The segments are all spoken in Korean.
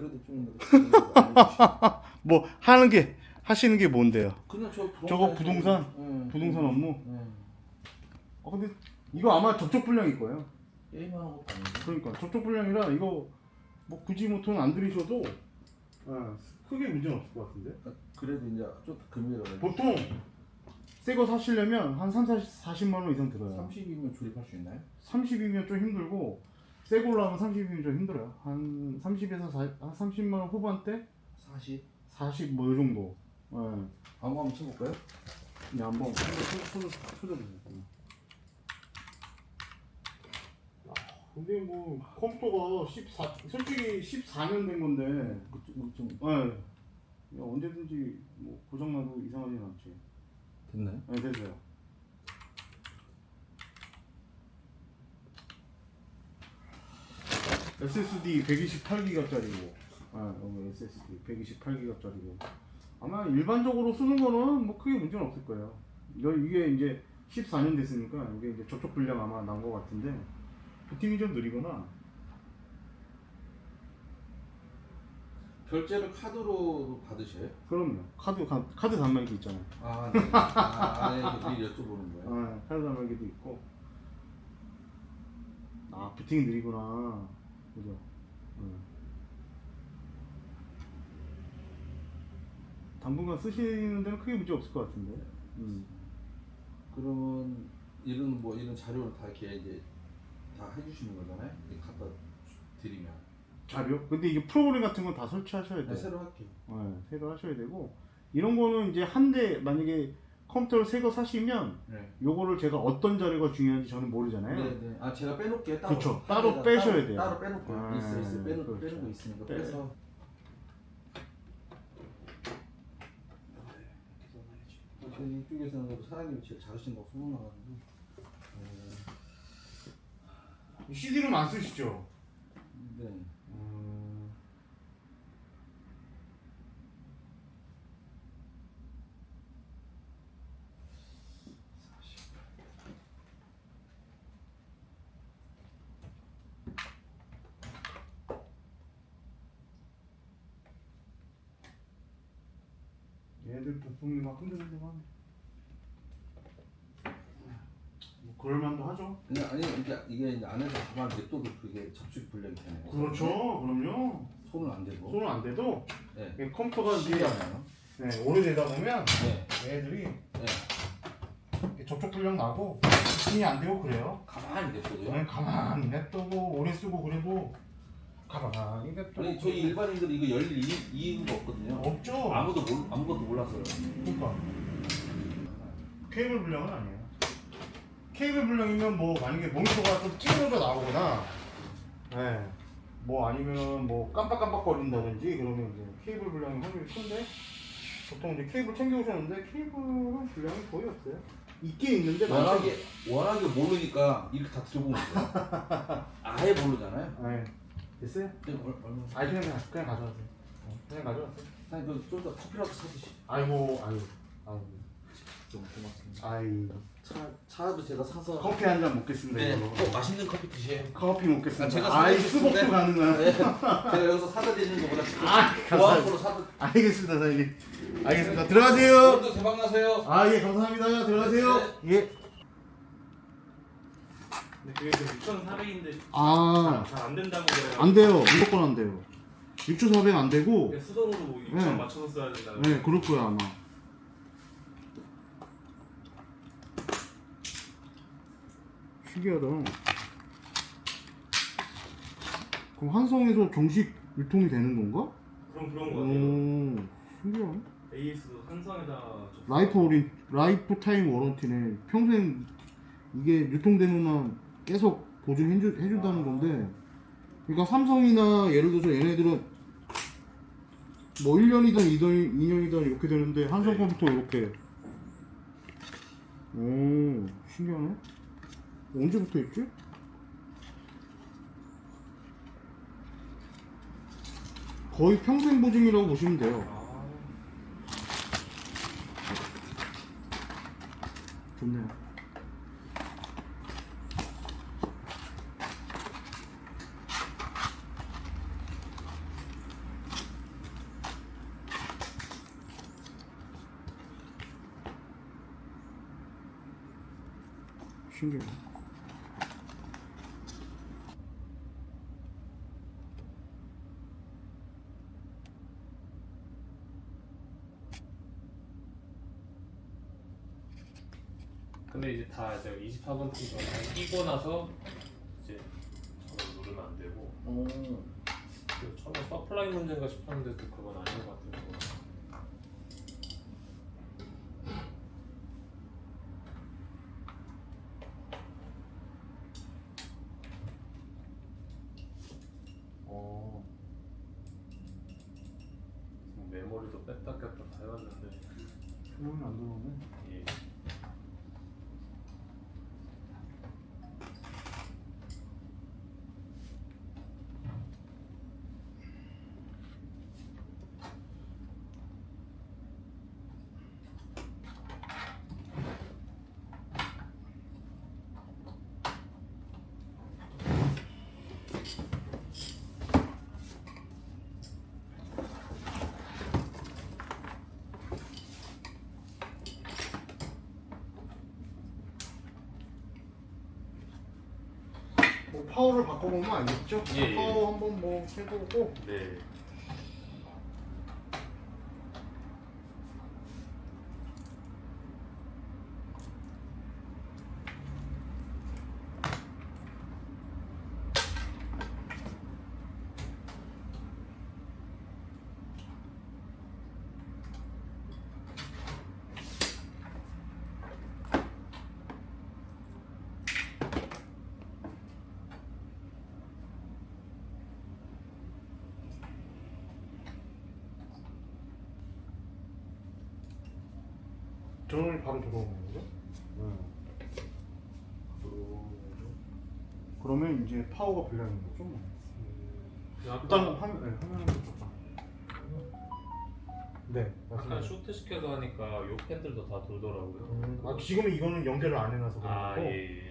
그래도 좀 뭐 하는 게 하시는 게 뭔데요? 그냥 저 부동산 저거 부동산? 응. 부동산 업무? 응. 어 근데 이거 아마 접촉 불량일 거예요. 게임하는 것도 아니고 그러니까 접촉 불량이라 이거 뭐 굳이 뭐 돈 안 들이셔도 어, 크게 문제는 없을 것 같은데. 아, 그래도 이제 좀 금리가 보통 새 거 사시려면 한 3, 40, 40만 원 이상 들어요. 30이면 조립할 수 있나요? 30이면 좀 힘들고 새 걸로 하면 30이면 좀 힘들어요. 한 30에서 40, 한 30만 원 후반대? 40? 40 뭐 이 정도. 예. 광고 한번 쳐볼까요? 네, 한번 손을 쳐줘보세요. 근데 뭐 컴퓨터가 14 솔직히 14년 된 건데 좀, 좀 예. 언제든지 뭐 고장 나도 이상하진 않지. 됐나요? 네, 됐어요. SSD 128기가짜리고, 아, 여기 SSD 128기가짜리고. 아마 일반적으로 쓰는 거는 뭐 크게 문제는 없을 거예요. 이거 이게 이제 14년 됐으니까 이게 이제 접촉 불량 아마 난것 같은데 부팅이 좀 느리거나 결제를 카드로 받으셔요? 그럼요. 카드 가- 카드 단말기 있잖아요. 아, 네. 아, 네. 미리 여쭤보는 거예요. 아, 카드 단말기도 있고. 아, 부팅이 느리구나. 그죠? 응. 당분간 쓰시는 데는 크게 문제 없을 것 같은데. 음. 그러면 이런 뭐 이런 자료를 다 이렇게 이제 다 해주시는 거잖아요. 이렇게 갖다 드리면 자료? 근데 이게 프로그램 같은 건 다 설치하셔야 네, 돼요. 새로 할게요. 네, 새로 하셔야 되고. 이런 거는 이제 한 대, 만약에 컴퓨터를 새 거 사시면, 네. 요거를 제가 어떤 자료가 중요한지 저는 모르잖아요. 네, 네. 아 제가 빼놓을게요. 따로. 그쵸. 따로 하나에다 빼셔야 따로, 돼요. 따로 빼놓을게요. 아, 있어 있어 빼놓 그렇죠. 빼는 거 있으니까 빼. 빼서. 저 이쪽에서는 사장님이 제일 잘하신 거 소문 나가지고. 어, CD로는 안 쓰시죠? 네. 음... 얘들 부품이 막 흔들흔들하네. 뭐 그럴만도 하죠. 그냥 아니 이게 이게 이제 안에서 가만 냅둬도 그게 접촉 불량이 되네요. 그렇죠, 그럼요. 손은 안 대고. 손은 안 돼도 네. 이게 컴퓨터가 이제 신기하네요. 네, 오래되다 보면 네. 얘들이 네. 이렇게 접촉 불량 나고 부팅이 안 되고 그래요. 가만히 냅둬도요. 그냥 가만히 냅두고 오래 쓰고 그래도 가만히 냅두고 아니 저희 일반인들은 이거 열릴 이- 이유가 없거든요. 없죠. 아무도 몰 아무것도 몰랐어요. 그러니까 케이블 불량은 아니에요. 케이블 불량이면 뭐 만약에 모니터가 좀 찌그러져 나오거나, 네, 뭐 아니면 뭐 깜빡깜빡 거린다든지 그러면 이제 케이블 불량이 확률이 큰데 보통 이제 케이블 챙겨 오셨는데 케이블은 불량이 거의 없어요. 있긴 있는데 워낙에 워낙에 모르니까 이렇게 다 들어보는 거예요. 아예 모르잖아요. 네. 됐어요? 근데 얼- 얼마? 아 그냥 그냥, 그냥 가져가세요. 어, 그냥 가져가세요. 아니 너좀더 커피라도 사드시. 아이고 아유 아유 좀 고맙습니다. 아이 차 차도 제가 사서. 커피 한 잔 먹겠습니다. 네. 이걸로. 꼭 맛있는 커피 드세요. 커피 먹겠습니다. 아, 제가 아이. 수복도 가능한. 네. 제가 여기서 사다 드리는 것보다 아, 좋아하는 걸로 사다. 알겠습니다, 사장님. 알겠습니다. 들어가세요. 오늘도 대박 나세요. 아, 예, 감사합니다. 들어가세요. 예. 그게 그 6,400인데 아, 잘 안 된다고 그래요. 안 돼요. 무조건 안 돼요. 6,400 안 되고, 그냥 수동으로 뭐 6,000 네. 맞춰서 써야 된다 고. 네, 그럴 거야, 아마. 신기하다. 그럼 한성에서 정식 유통이 되는 건가? 그럼 그런 거 같아요. 오, 신기하네. AS도 한성에다 접- 라이프 오린 라이프 타임 워런티네 평생 이게 유통되는 한 계속 보증해 주, 해준다는 건데 그러니까 삼성이나 예를 들어서 얘네들은 뭐 1년이든 2년, 2년이든 이렇게 되는데 한성 네. 컴퓨터 이렇게 오 신기하네 언제부터 했지? 거의 평생 보증이라고 보시면 돼요 아, 좋네요. 신기해. 근데 이제 다 제가 24번 팀 전에 끼고 나서 이제 저걸 누르면 안 되고 오. 그 처음에 서플라이 문제인가 싶었는데 또 그건 아닌 것 같아서 어. 메모리도 뺐다 꼈다 다 해봤는데 주문이 안 들어오네. 예. 뭐 파워를 바꿔보면 알겠죠? 예, 예. 파워 한번 뭐 해보고 네. 전원이 바로 들어오는 거죠? 그러면 이제 파워가 불량인 거죠? 뭐. 일단 일단 화면, 네, 화면 한번 줘봐. 네, 아까 맞습니다. 쇼트 시켜서 하니까 요 팬들도 다 돌더라고요. 음, 아, 지금은 이거는 연결을 안 해놔서 그런 아 거고 예. 예.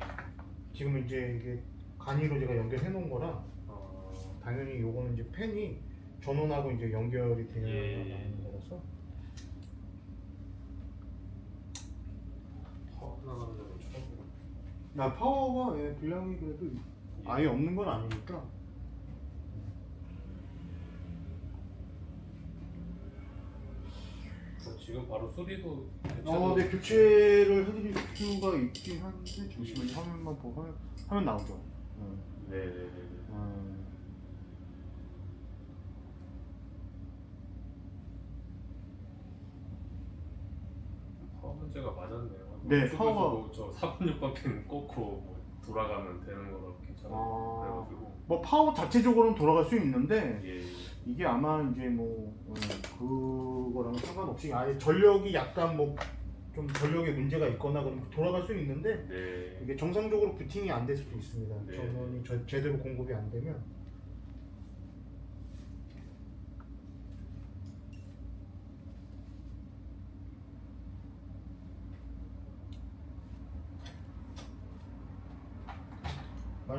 지금 이제 이게 간이로 제가 연결해 놓은 거라 어, 당연히 요거는 이제 팬이 전원하고 이제 연결이 되는 예. 거라서 파워 나가는 건 처음. 나 파워가 예, 불량이 그래도 아예 없는 건 아니니까 어, 지금 바로 소리도 어, 네 교체를 해드릴 수가 있긴 한데 잠시만요 화면만 보고 화면, 화면 나오죠. 음. 네네네. 음. 파워 문제가 맞았네요. 네, 유튜브에서 파워가- 뭐저 4분 6번 핀 꽂고 뭐 돌아가면 되는 거라 괜찮아요. 아. 그래가지고 뭐 파워 자체적으로는 돌아갈 수 있는데 예. 이게 아마 이제 뭐 어, 그거랑은 상관없이 아예 전력이 약간 뭐 좀 전력에 문제가 있거나 그러면 돌아갈 수 있는데 네. 이게 정상적으로 부팅이 안 될 수도 있습니다. 네. 전원이 저- 제대로 공급이 안 되면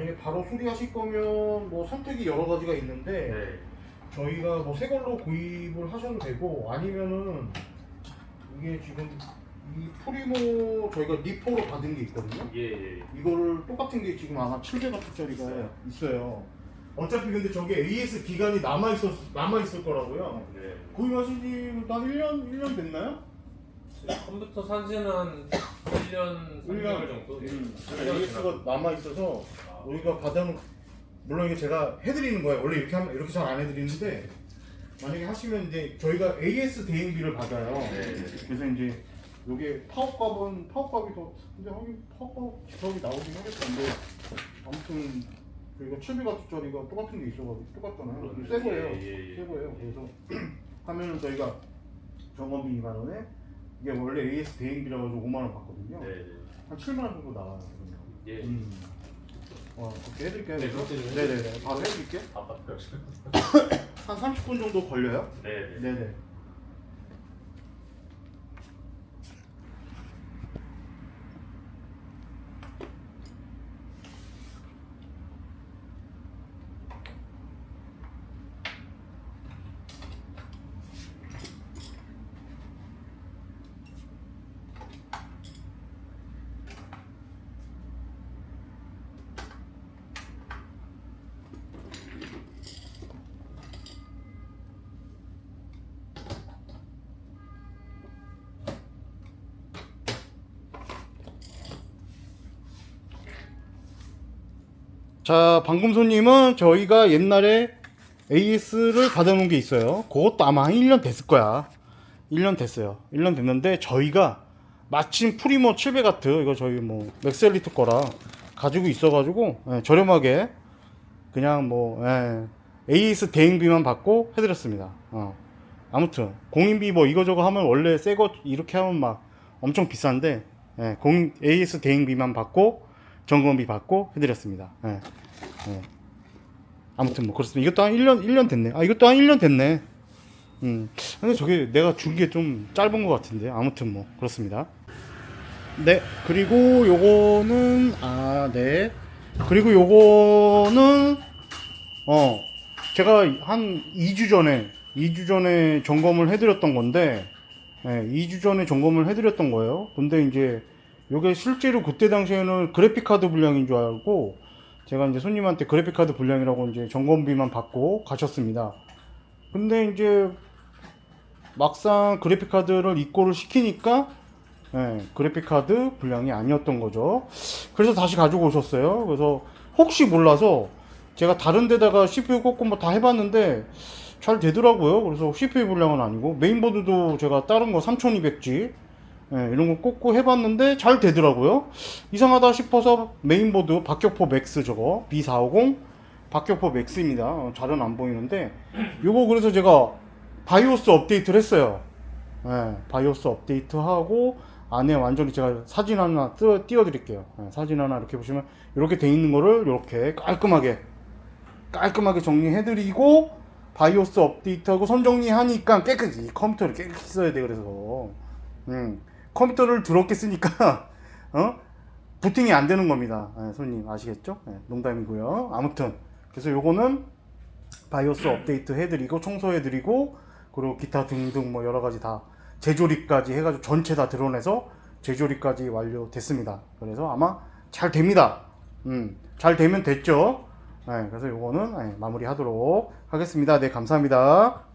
만약에 바로 수리하실 거면 뭐 선택이 여러 가지가 있는데 네. 저희가 뭐 새 걸로 구입을 하셔도 되고 아니면은 이게 지금 이 프리모 저희가 리포로 받은 게 있거든요. 예. 예. 이거를 똑같은 게 지금 아마 700W짜리가 있어요. 어차피 근데 저게 AS 기간이 남아 있었 남아 있을 거라고요. 네. 구입하신 지한 1년 1년 됐나요? 컴퓨터 산 지는 한 1년 3개월 정도? 음, 예. AS가 남아 있어서 아, 우리가 받아놓은 물론 이게 제가 해드리는 거예요. 원래 이렇게 하면 이렇게 잘 안 해드리는데 만약에 하시면 이제 저희가 AS 대행비를 받아요. 네. 그래서 이제 요게 파워값은 파워값이 더 근데 하긴 파워값 기업이 나오긴 하겠던데 아무튼 저희가 700W짜리가 똑같은 게 있어가지고 똑같잖아요. 새 거예요. 예, 예, 예. 새 거예요. 그래서 하면은 저희가 점검비 2만 원에 이게 원래 AS 대행비라 가지고 5만 원 받거든요. 네. 네. 한 7만 원 정도 나와요. 그러면. 예. 음. 어, 그렇게 해드릴게요. 네? 그렇게 좀 네네네. 바로 해드릴게요. 아팠어요. 한 30분 정도 걸려요. 네. 네. 네 자, 방금 손님은 저희가 옛날에 AS를 받아놓은 게 있어요. 그것도 아마 한 1년 됐을 거야. 1년 됐어요. 1년 됐는데 저희가 마침 프리모 700 와트 이거 저희 뭐 맥셀리트 거라 가지고 있어가지고 예, 저렴하게 그냥 뭐 예, AS 대행비만 받고 해드렸습니다. 어. 아무튼 공인비 뭐 이거저거 하면 원래 새 거 이렇게 하면 막 엄청 비싼데 예, 공 AS 대행비만 받고 점검비 받고 해드렸습니다. 예, 예. 아무튼 뭐 그렇습니다. 이것도 한 1년 1년 됐네. 아 이것도 한 1년 됐네. 음. 근데 저게 내가 준 게 좀 짧은 것 같은데 아무튼 뭐 그렇습니다. 네 그리고 요거는 아 네. 그리고 요거는 어 제가 한 2주 전에 2주 전에 점검을 해드렸던 건데 예, 2주 전에 점검을 해드렸던 거예요. 근데 이제 요게 실제로 그때 당시에는 그래픽 카드 불량인 줄 알고 제가 이제 손님한테 그래픽 카드 불량이라고 이제 점검비만 받고 가셨습니다. 근데 이제 막상 그래픽 카드를 입고를 시키니까 예, 그래픽 카드 불량이 아니었던 거죠. 그래서 다시 가지고 오셨어요. 그래서 혹시 몰라서 제가 다른 데다가 CPU 꽂고 뭐 다 해봤는데 잘 되더라고요. 그래서 CPU 불량은 아니고 메인보드도 제가 다른 거 3200G 예, 이런 거 꽂고 해봤는데 잘 되더라고요. 이상하다 싶어서 메인보드 박격포 맥스 저거 B450 박격포 맥스입니다. 어, 잘은 안 보이는데 요거 그래서 제가 바이오스 업데이트를 했어요. 예, 바이오스 업데이트하고 안에 완전히 제가 사진 하나 띄워, 띄워 드릴게요. 예, 사진 하나 이렇게 보시면 이렇게 돼 있는 거를 이렇게 깔끔하게 깔끔하게 정리해드리고 바이오스 업데이트하고 선정리하니까 깨끗이 컴퓨터를 깨끗이 써야 돼 그래서 음, 컴퓨터를 더럽게 쓰니까 어 부팅이 안 되는 겁니다. 예, 손님 아시겠죠? 예, 농담이고요. 아무튼 그래서 요거는 바이오스 업데이트 해드리고 청소해드리고 그리고 기타 등등 뭐 여러 가지 다 재조립까지 해가지고 전체 다 드러내서 재조립까지 완료됐습니다. 그래서 아마 잘 됩니다. 음, 잘 되면 됐죠. 네, 그래서 요거는 네, 마무리하도록 하겠습니다. 네, 감사합니다.